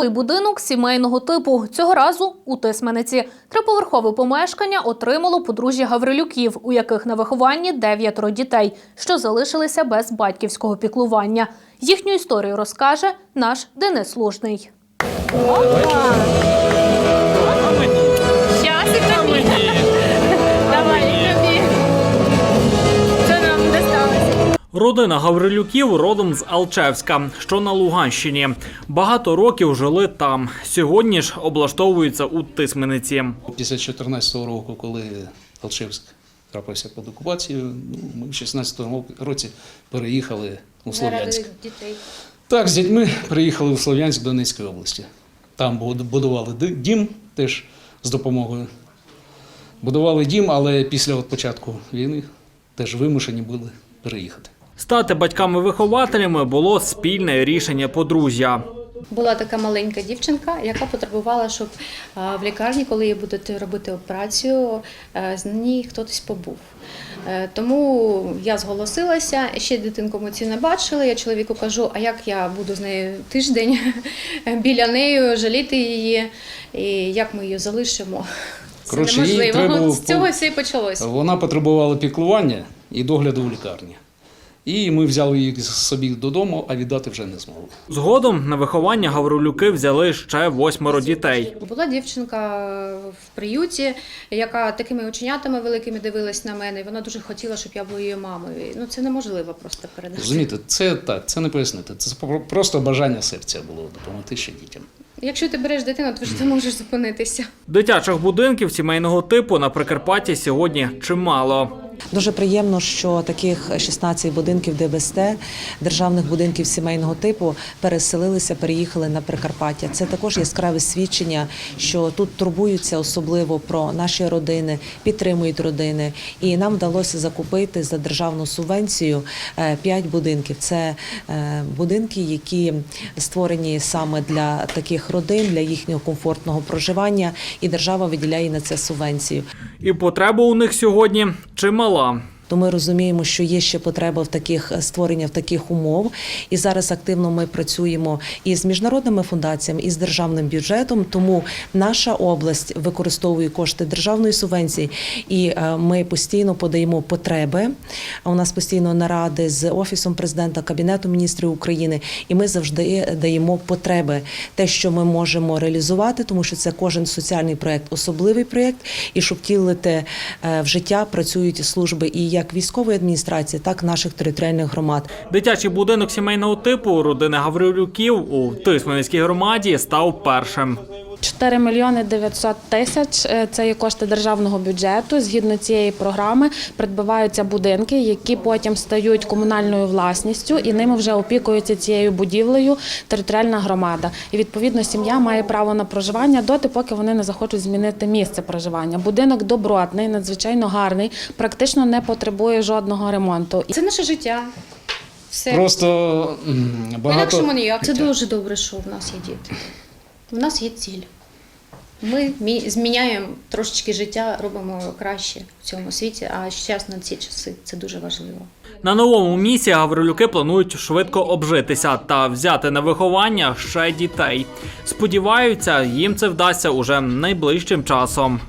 Новий будинок сімейного типу. Цього разу у Тисмениці. Триповерхове помешкання отримало подружжя Гаврилюків, у яких на вихованні дев'ятеро дітей, що залишилися без батьківського піклування. Їхню історію розкаже наш Денис Лужний. Родина Гаврилюків родом з Алчевська, що на Луганщині. Багато років жили там. Сьогодні ж облаштовуються у Тисмениці. Після 2014 року, коли Алчевськ трапився під окупацією, ну, ми в 2016 році переїхали у Слов'янськ. Так, з дітьми приїхали у Слов'янськ Донецької області. Там будували дім теж з допомогою. Будували дім, але після от початку війни теж вимушені були переїхати. Стати батьками-вихователями було спільне рішення подружжя. Була така маленька дівчинка, яка потребувала, щоб е, в лікарні, коли їй будуть робити операцію, е, з ній хтось побув. Е, Тому я зголосилася, ще дитинку ми цю не бачили. Я чоловіку кажу, а як я буду з нею тиждень біля неї, жаліти її, і як ми її залишимо? Це Коротше, їй неможливо. треба З цього все і почалось. Вона потребувала піклування і догляду в лікарні. І ми взяли її собі додому, а віддати вже не змогли. Згодом на виховання Гаврилюки взяли ще восьмеро дітей. Була дівчинка в приюті, яка такими оченятами великими дивилась на мене. і Вона дуже хотіла, щоб я була її мамою. Ну це неможливо просто передати. Розумієте, це так, це не пояснити. Це про- просто бажання серця було допомогти ще дітям. Якщо ти береш дитину, то ж ти можеш зупинитися. Дитячих будинків сімейного типу на Прикарпатті сьогодні чимало. Дуже приємно, що таких 16 будинків ДБСТ, державних будинків сімейного типу, переселилися, переїхали на Прикарпаття. Це також яскраве свідчення, що тут турбуються особливо про наші родини, підтримують родини. І нам вдалося закупити за державну субвенцію 5 будинків. Це е, будинки, які створені саме для таких родин, для їхнього комфортного проживання, і держава виділяє на це субвенцію. І потреба у них сьогодні чимала. То ми розуміємо, що є ще потреба в таких створення в таких умов. І зараз активно ми працюємо і з міжнародними фундаціями, і з державним бюджетом. Тому наша область використовує кошти державної субвенції, і е, ми постійно подаємо потреби. А у нас постійно наради з офісом президента, кабінетом міністрів України, і ми завжди даємо потреби, те, що ми можемо реалізувати, тому що це кожен соціальний проект, особливий проект, і щоб втілити е, в життя працюють служби і як військової адміністрації, так і наших територіальних громад. Дитячий будинок сімейного типу родини Гаврилюків у Тисменецькій громаді став першим. 4 мільйони 900 тисяч е, це є кошти державного бюджету. Згідно цієї програми придбаваються будинки, які потім стають комунальною власністю, і ними вже опікується цією будівлею територіальна громада. І відповідно сім'я має право на проживання доти, поки вони не захочуть змінити місце проживання. Будинок добротний, надзвичайно гарний, практично не потребує жодного ремонту. Це наше життя. Все. Просто багато. Ніяк. Це дуже добре, що в нас є діти. У нас є ціль. Ми зміняємо трошечки життя, робимо краще в цьому світі, а зараз на ці часи це дуже важливо. На новому місці Гаврилюки планують швидко обжитися та взяти на виховання ще дітей. Сподіваються, їм це вдасться уже найближчим часом.